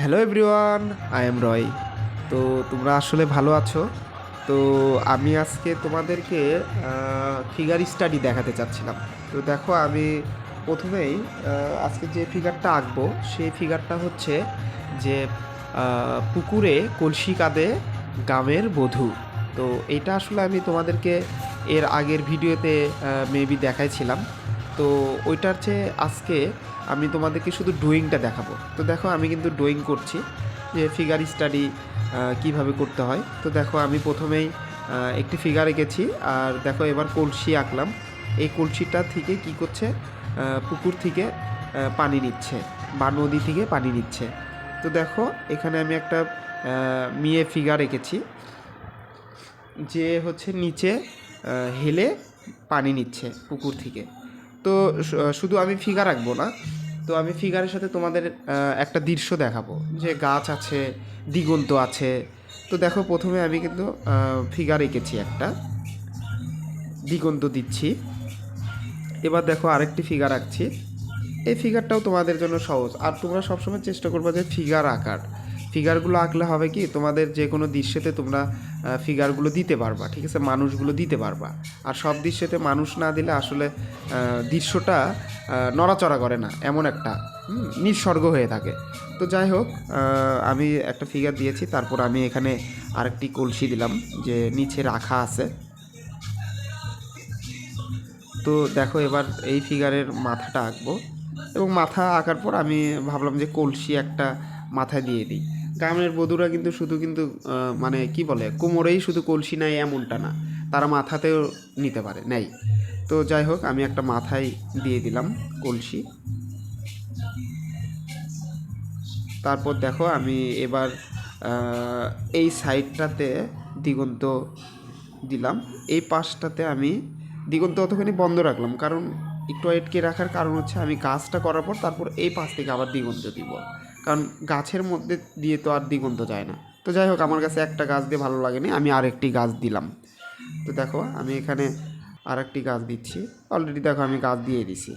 Hello everyone I am Roy তো তোমরা আসলে ভালো আছো? তো আমি আজকে তোমাদেরকে ফিগার স্টাডি দেখাতে চাচ্ছিলাম। তো দেখো, আমি প্রথমেই আজকে যে ফিগারটা আঁকবো, সেই ফিগারটা হচ্ছে যে পুকুরে কলসি কাঁদে গ্রামের বধূ। তো এটা আসলে আমি তোমাদেরকে এর আগের ভিডিওতে মেবি দেখাইছিলাম। তো ওইটার চেয়ে আজকে আমি তোমাদেরকে শুধু ড্রয়িংটা দেখাবো। তো দেখো, আমি কিন্তু ড্রয়িং করছি, যে ফিগার স্টাডি কীভাবে করতে হয়। তো দেখো, আমি প্রথমেই একটি ফিগার এঁকেছি, আর দেখো, এবার কলসি আঁকলাম। এই কলসিটা থেকে কি করছে পুকুর থেকে পানি নিচ্ছে বা নদী থেকে পানি নিচ্ছে। তো দেখো, এখানে আমি একটা মেয়ে ফিগার এঁকেছি, যে হচ্ছে নিচে হেলে পানি নিচ্ছে পুকুর থেকে। তো শুধু আমি ফিগার আঁকবো না, তো আমি ফিগারের সাথে তোমাদের একটা দৃশ্য দেখাবো, যে গাছ আছে, দিগন্ত আছে। তো দেখো প্রথমে আমি কিন্তু ফিগার এঁকেছি একটা, দিগন্ত দিচ্ছি। এবার দেখো আরেকটি ফিগার আঁকছি। এই ফিগারটাও তোমাদের জন্য সহজ। আর তোমরা সবসময় চেষ্টা করবে যে ফিগার আঁকার। ফিগারগুলো আঁকলে হবে কি, তোমাদের যে কোনো দৃশ্যতে তোমরা ফিগারগুলো দিতে পারবা, ঠিক আছে? মানুষগুলো দিতে পারবা। আর সব দৃশ্যতে মানুষ না দিলে আসলে দৃশ্যটা নড়াচড়া করে না, এমন একটা নিঃসর্গ হয়ে থাকে। তো যাই হোক আমি একটা ফিগার দিয়েছি, তারপর আমি এখানে আরেকটি কলসি দিলাম, যে নিচে রাখা আছে। তো দেখো, এবার এই ফিগারের মাথাটা আঁকবো। এবং মাথা আঁকার পর আমি ভাবলাম যে কলসি একটা মাথায় দিয়ে দিই। গ্রামের বধুরা কিন্তু শুধু কিন্তু মানে কি বলে, কোমরেই শুধু কলসি নাই এমনটা না। তারা মাথাতেও নিতে পারে, নেই। তো যাই হোক, আমি একটা মাথায় দিয়ে দিলাম কলসি। তারপর দেখো, আমি এবার এই সাইডটাতে দিগন্ত দিলাম। এই পাশটাতে আমি দিগন্ত অতখানি বন্ধ রাখলাম, কারণ একটু আটকে রাখার কারণ হচ্ছে আমি কাজটা করার পর তারপর এই পাশ থেকে আবার দিগন্ত দিব। কারণ গাছের মধ্যে দিয়ে তো আর দিগন্ত যায় না। তো যাই হোক, আমার কাছে একটা গাছ দিয়ে ভালো লাগেনি, আমি আরেকটি গাছ দিলাম। তো দেখো, আমি এখানে আরেকটি গাছ দিচ্ছি। অলরেডি দেখো, আমি গাছ দিয়ে দিছি।